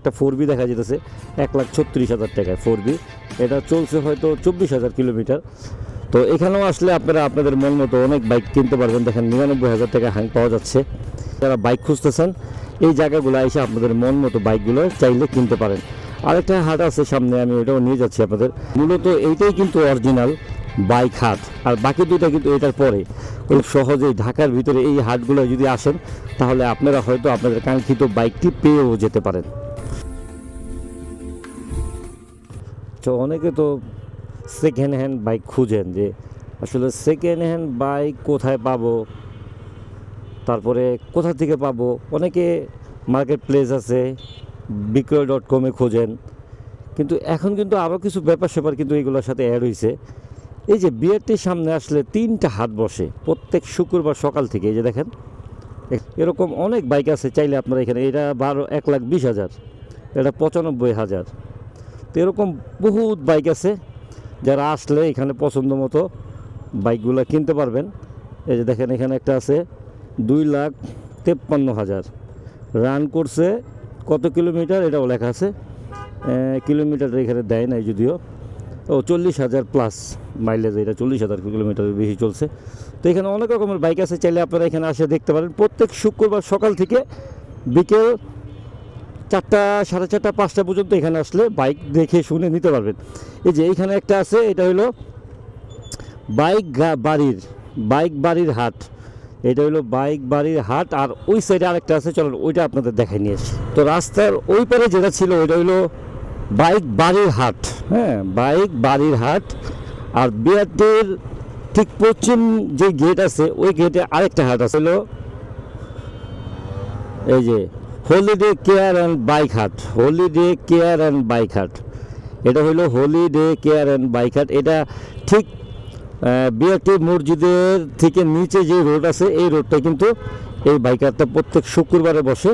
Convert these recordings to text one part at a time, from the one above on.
একটা four B দেখা যেতেছে, এক লাখ ছত্রিশ হাজার টাকায় ফোর বি। এটা চলছে হয়তো চব্বিশ হাজার কিলোমিটার। তো এখানেও আসলে আপনারা, আপনাদের মন মতো অনেক বাইক কিনতে পারবেন। দেখেন নিরানব্বই হাজার টাকা হ্যাং পাওয়া যাচ্ছে। যারা বাইক খুঁজতেছেন, এই জায়গাগুলো এসে আপনাদের মন মতো বাইকগুলো চাইলে কিনতে পারেন। আরেকটা হাট আছে সামনে, আমি ওটাও নিয়ে যাচ্ছি আপনাদের। মূলত এইটাই কিন্তু অরিজিনাল বাইক হাট। আর বাকি দুইটা কিন্তু এটার পরে। খুব সহজেই ঢাকার ভিতরে এই হাটগুলো যদি আসেন, তাহলে আপনারা হয়তো আপনাদের কাঙ্ক্ষিত বাইকটি পেয়েও যেতে পারেন। তো অনেকে তো সেকেন্ড হ্যান্ড বাইক খুঁজেন যে আসলে সেকেন্ড হ্যান্ড বাইক কোথায় পাবো? তারপরে কোথা থেকে পাবো? অনেকে মার্কেট প্লেস আছে বিক্রয় ডট কমে খোঁজেন। কিন্তু এখন কিন্তু আরও কিছু ব্যাপার স্যাপার কিন্তু এগুলোর সাথে অ্যাড হয়েছে এই যে বিয়েটির সামনে আসলে তিনটা হাত বসে প্রত্যেক শুক্রবার সকাল থেকে, এই যে দেখেন এরকম অনেক বাইক আছে, চাইলে আপনারা এখানে, এটা বারো, এক লাখ বিশ হাজার, এটা পঁচানব্বই হাজার। তো এরকম বহুত বাইক আছে, যারা আসলে এখানে পছন্দ মতো বাইকগুলো কিনতে পারবেন। এই যে দেখেন, এখানে একটা আছে, দুই লাখ তেপ্পান্ন হাজার। রান করছে কত কিলোমিটার, এটাও লেখা আছে। কিলোমিটার এখানে দেয় নাই যদিও। ও, চল্লিশ হাজার প্লাস মাইলেজ, এটা চল্লিশ হাজার কিলোমিটারের বেশি চলছে। তো এখানে অনেক রকমের বাইক আছে, চাইলে আপনারা এখানে আসে দেখতে পারেন। প্রত্যেক শুক্রবার সকাল থেকে বিকেল চারটা, সাড়ে চারটা, পাঁচটা পর্যন্ত এখানে আসলে বাইক দেখে শুনে নিতে পারবেন। এই যে এইখানে একটা আছে, এটা হলো বাইক বাড়ির বাইক বাড়ির হাট। এটা হলো বাইক বাড়ির হাট, আর ওই সাইডে আরেকটা আছে চলো ওইটা আপনাদের দেখাই নিয়ে আসি। তো রাস্তার ওই পারে যেটা ছিল, ওইটা হলো বাইক বাড়ির হাট। হ্যাঁ বাইক বাড়ির হাট। আর বিরাটের ঠিক পশ্চিম যে গেট আছে, ওই গেটে আরেকটা হাট আছে এই যে holiday care and bike hut holiday care and bike hut এটা হলো হলিডে কেয়ার অ্যান্ড বাইক হাট এটা ঠিক বিআরটি মসজিদের থেকে নিচে যে রোড আছে, এই রোডটা কিন্তু এই বাইক হাটটা প্রত্যেক শুক্রবারে বসে।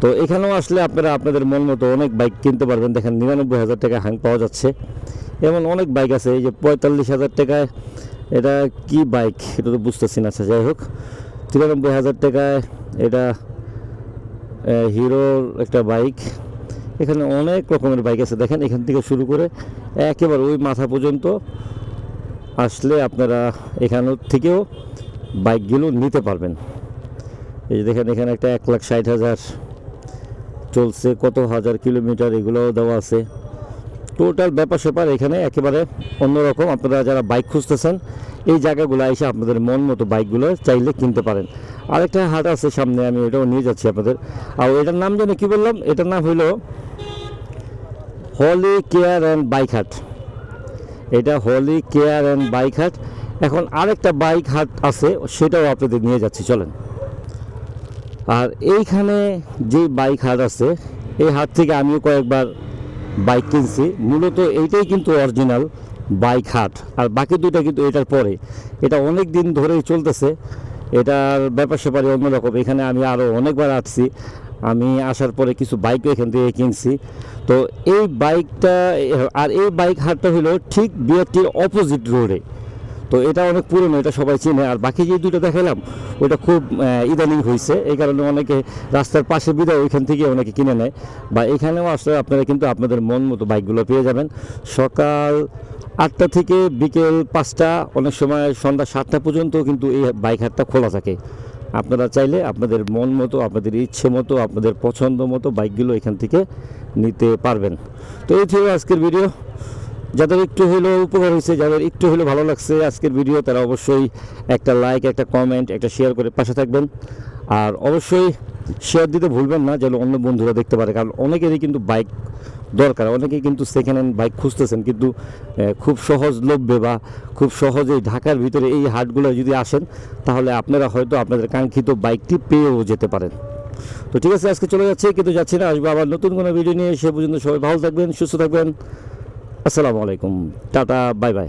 তো এখানেও আসলে আপনারা, আপনাদের মন মতো অনেক বাইক কিনতে পারবেন। দেখেন নিরানব্বই হাজার টাকা হ্যাং পাওয়া যাচ্ছে। এমন অনেক বাইক আছে, এই যে পঁয়তাল্লিশ হাজার টাকায় এটা কি বাইক এটা তো বুঝতেছি না আচ্ছা যাই হোক। তিরানব্বই হাজার টাকায় এটা হিরোর একটা বাইক। এখানে অনেক রকমের বাইক আছে। দেখেন এখান থেকে শুরু করে একেবারে ওই মাথা পর্যন্ত আসলে আপনারা এখান থেকেও বাইকগুলো নিতে পারবেন। এই দেখেন এখানে একটা এক লাখ ষাট হাজার চলছে, কত হাজার কিলোমিটার এগুলোও দেওয়া আছে। টোটাল ব্যাপার স্যাপার এখানে একেবারে অন্যরকম। আপনারা যারা বাইক খুঁজতেছেন, এই জায়গাগুলো এসে আপনাদের মন মতো বাইকগুলো চাইলে কিনতে পারেন। আরেকটা হাট আছে সামনে, আমি এটাও নিয়ে যাচ্ছি আপনাদের। আর এটার নাম জানি কি বললাম? এটার নাম হলো হলি কেয়ার অ্যান্ড বাইক হাট এটা হলি কেয়ার অ্যান্ড বাইক হাট এখন আরেকটা বাইক হাট আছে, সেটাও আপনাদের নিয়ে যাচ্ছি, চলেন। আর এইখানে যে বাইক হাট আছে, এই হাট থেকে আমিও কয়েকবার বাইক কিনছি। মূলত এইটাই কিন্তু অরিজিনাল বাইক হাট আর বাকি দুইটা কিন্তু এটার পরে। এটা অনেক দিন ধরেই চলতেছে। এটার ব্যাপার স্যাপারে অন্যরকম। এখানে আমি আরও অনেকবার আসছি। আমি আসার পরে কিছু বাইকও এখান থেকে কিনছি। তো এই বাইকটা আর এই বাইক হাটটা হলো ঠিক বিআরটির অপোজিট রোডে তো এটা অনেক পুরনো, এটা সবাই চিনে। আর বাকি যে দুটো দেখালাম ওটা খুব ইদানিং হয়েছে এই কারণে অনেকে রাস্তার পাশে বিদায় ওইখান থেকে অনেকে কিনে নেয়। বা এখানেও আসলে আপনারা কিন্তু আপনাদের মন মতো বাইকগুলো পেয়ে যাবেন। সকাল আটটা থেকে বিকেল পাঁচটা, অনেক সময় সন্ধ্যা সাতটা পর্যন্ত কিন্তু এই বাইক হাটটা খোলা থাকে। আপনারা চাইলে আপনাদের মন মতো, আপনাদের ইচ্ছে মতো, আপনাদের পছন্দ মতো বাইকগুলো এখান থেকে নিতে পারবেন। তো এই ছিল আজকের ভিডিও। যাদের একটু হলেও উপকার হয়েছে, যাদের একটু হলেও ভালো লাগছে আজকের ভিডিও, তারা অবশ্যই একটা লাইক, একটা কমেন্ট, একটা শেয়ার করে পাশে থাকবেন। আর অবশ্যই শেয়ার দিতে ভুলবেন না, যেন অন্য বন্ধুরা দেখতে পারে। কারণ অনেকেরই কিন্তু বাইক দরকার। অনেকেই কিন্তু সেকেন্ড হ্যান্ড বাইক খুঁজতেছেন, কিন্তু খুব সহজলভ্যে বা খুব সহজেই ঢাকার ভিতরে এই হাটগুলো যদি আসেন, তাহলে আপনারা হয়তো আপনাদের কাঙ্ক্ষিত বাইকটি পেয়েও যেতে পারেন। তো ঠিক আছে, আজকে চলে যাচ্ছে, কিন্তু যাচ্ছি না, আসব আবার নতুন কোনো ভিডিও নিয়ে। সে পর্যন্ত সবাই ভালো থাকবেন, সুস্থ থাকবেন। আসসালামু আলাইকুম। Tata, bye bye.